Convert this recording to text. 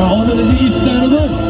Ya onun bir istəyi.